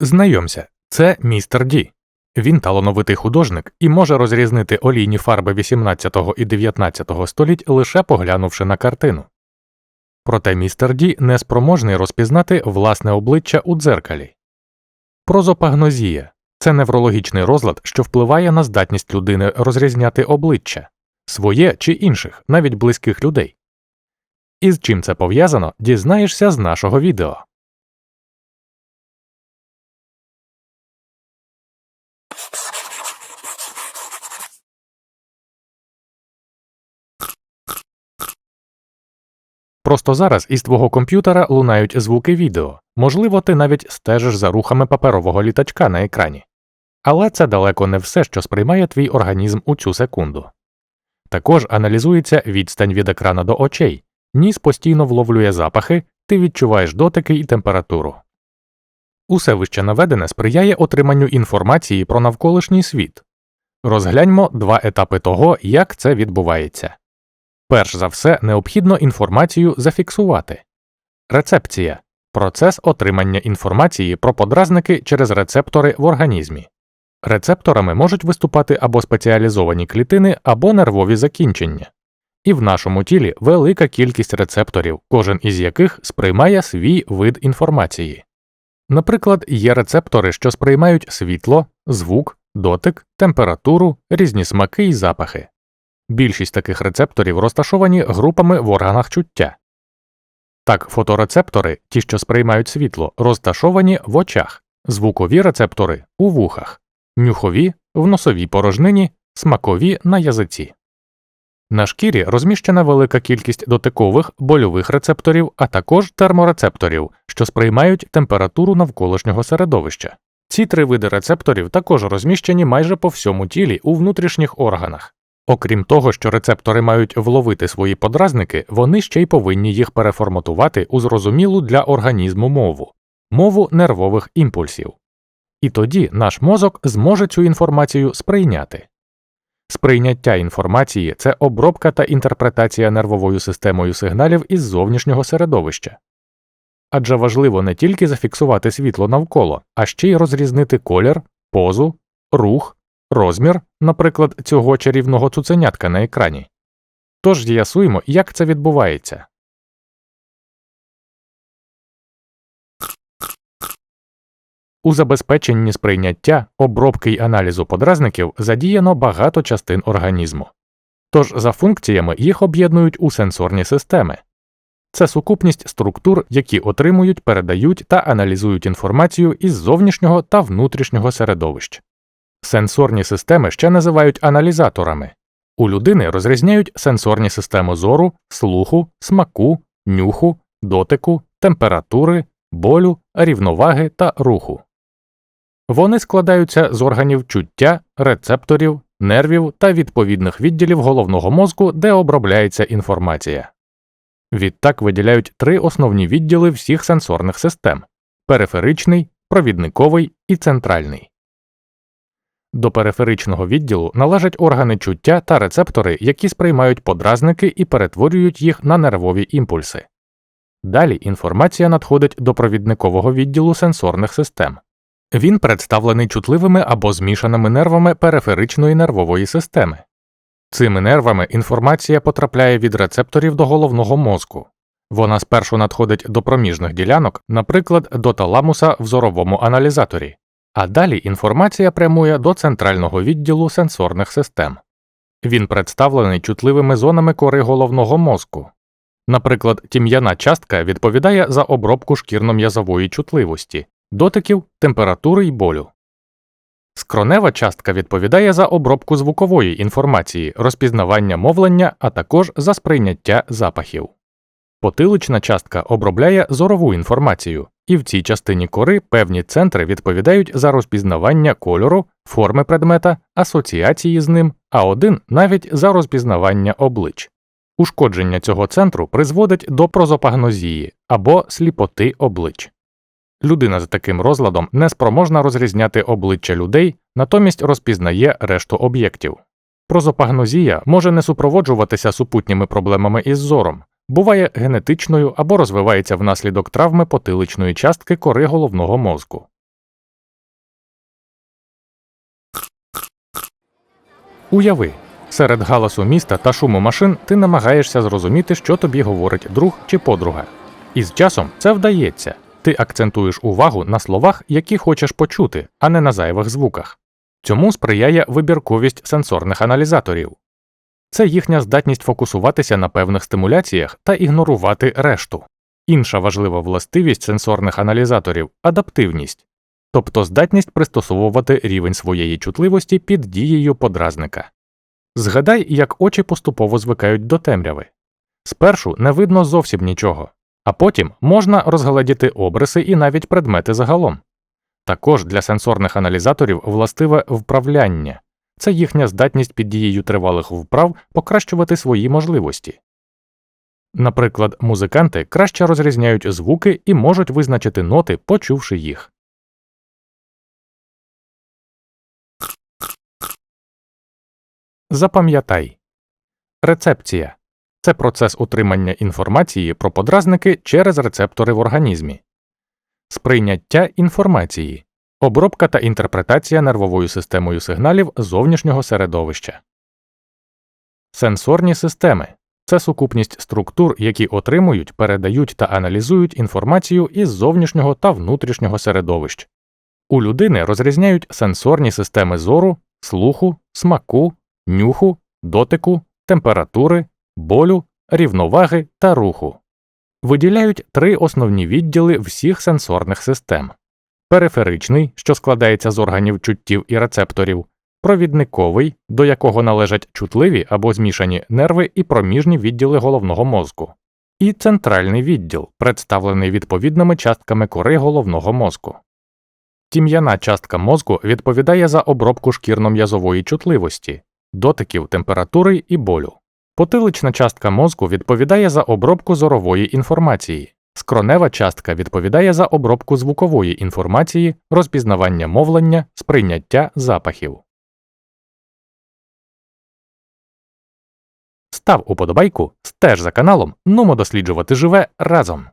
Знайомся, це містер Ді. Він талановитий художник і може розрізнити олійні фарби 18 і 19 століть лише поглянувши на картину. Проте містер Ді не спроможний розпізнати власне обличчя у дзеркалі. Прозопагнозія це неврологічний розлад, що впливає на здатність людини розрізняти обличчя своє чи інших, навіть близьких людей. І з чим це пов'язано, дізнаєшся з нашого відео. Просто зараз із твого комп'ютера лунають звуки відео, можливо, ти навіть стежиш за рухами паперового літачка на екрані. Але це далеко не все, що сприймає твій організм у цю секунду. Також аналізується відстань від екрана до очей, ніс постійно вловлює запахи, ти відчуваєш дотики і температуру. Усе вище наведене сприяє отриманню інформації про навколишній світ. Розгляньмо два етапи того, як це відбувається. Перш за все, необхідно інформацію зафіксувати. Рецепція процес отримання інформації про подразники через рецептори в організмі. Рецепторами можуть виступати або спеціалізовані клітини, або нервові закінчення. І в нашому тілі велика кількість рецепторів, кожен із яких сприймає свій вид інформації. Наприклад, є рецептори, що сприймають світло, звук, дотик, температуру, різні смаки і запахи. Більшість таких рецепторів розташовані групами в органах чуття. Так, фоторецептори, ті, що сприймають світло, розташовані в очах, звукові рецептори у вухах, нюхові в носовій порожнині, смакові на язиці. На шкірі розміщена велика кількість дотикових больових рецепторів, а також терморецепторів, що сприймають температуру навколишнього середовища. Ці три види рецепторів також розміщені майже по всьому тілі у внутрішніх органах. Окрім того, що рецептори мають вловити свої подразники, вони ще й повинні їх переформатувати у зрозумілу для організму мову мову нервових імпульсів. І тоді наш мозок зможе цю інформацію сприйняти. Сприйняття інформації це обробка та інтерпретація нервовою системою сигналів із зовнішнього середовища. Адже важливо не тільки зафіксувати світло навколо, а ще й розрізнити колір, позу, рух, розмір, наприклад, цього чарівного цуценятка на екрані. Тож з'ясуємо, як це відбувається. У забезпеченні сприйняття, обробки й аналізу подразників задіяно багато частин організму. Тож за функціями їх об'єднують у сенсорні системи. Це сукупність структур, які отримують, передають та аналізують інформацію із зовнішнього та внутрішнього середовищ. Сенсорні системи ще називають аналізаторами. У людини розрізняють сенсорні системи зору, слуху, смаку, нюху, дотику, температури, болю, рівноваги та руху. Вони складаються з органів чуття, рецепторів, нервів та відповідних відділів головного мозку, де обробляється інформація. Відтак виділяють три основні відділи всіх сенсорних систем периферичний, провідниковий і центральний. До периферичного відділу належать органи чуття та рецептори, які сприймають подразники і перетворюють їх на нервові імпульси. Далі інформація надходить до провідникового відділу сенсорних систем. Він представлений чутливими або змішаними нервами периферичної нервової системи. Цими нервами інформація потрапляє від рецепторів до головного мозку. Вона спершу надходить до проміжних ділянок, наприклад, до таламуса в зоровому аналізаторі, а далі інформація прямує до центрального відділу сенсорних систем. Він представлений чутливими зонами кори головного мозку. Наприклад, тім'яна частка відповідає за обробку шкірно-м'язової чутливості, дотиків, температури й болю. Скронева частка відповідає за обробку звукової інформації, розпізнавання мовлення, а також за сприйняття запахів. Потилична частка обробляє зорову інформацію, і в цій частині кори певні центри відповідають за розпізнавання кольору, форми предмета, асоціації з ним, а один навіть за розпізнавання облич. Ушкодження цього центру призводить до прозопагнозії або сліпоти облич. Людина з таким розладом не спроможна розрізняти обличчя людей, натомість розпізнає решту об'єктів. Прозопагнозія може не супроводжуватися супутніми проблемами із зором, буває генетичною або розвивається внаслідок травми потиличної частки кори головного мозку. Уяви. Серед галасу міста та шуму машин ти намагаєшся зрозуміти, що тобі говорить друг чи подруга. І з часом це вдається. Ти акцентуєш увагу на словах, які хочеш почути, а не на зайвих звуках. Цьому сприяє вибірковість сенсорних аналізаторів. Це їхня здатність фокусуватися на певних стимуляціях та ігнорувати решту. Інша важлива властивість сенсорних аналізаторів адаптивність, тобто здатність пристосовувати рівень своєї чутливості під дією подразника. Згадай, як очі поступово звикають до темряви. Спершу не видно зовсім нічого, а потім можна розгледіти обриси і навіть предмети загалом. Також для сенсорних аналізаторів властиве вправляння це їхня здатність під дією тривалих вправ покращувати свої можливості. Наприклад, музиканти краще розрізняють звуки і можуть визначити ноти, почувши їх. Запам'ятай рецепція це процес утримання інформації про подразники через рецептори в організмі, сприйняття інформації, обробка та інтерпретація нервовою системою сигналів зовнішнього середовища, сенсорні системи це сукупність структур, які отримують, передають та аналізують інформацію із зовнішнього та внутрішнього середовищ. У людини розрізняють сенсорні системи зору, слуху, смаку, нюху, дотику, температури, болю, рівноваги та руху. Виділяють три основні відділи всіх сенсорних систем периферичний, що складається з органів чуттів і рецепторів, провідниковий, до якого належать чутливі або змішані нерви і проміжні відділи головного мозку, і центральний відділ, представлений відповідними частками кори головного мозку. Тім'яна частка мозку відповідає за обробку шкірно-м'язової чутливості, дотиків температури і болю. Потилична частка мозку відповідає за обробку зорової інформації, скронева частка відповідає за обробку звукової інформації, розпізнавання мовлення, сприйняття запахів. Став уподобайку, стеж за каналом, нумо досліджувати живе разом.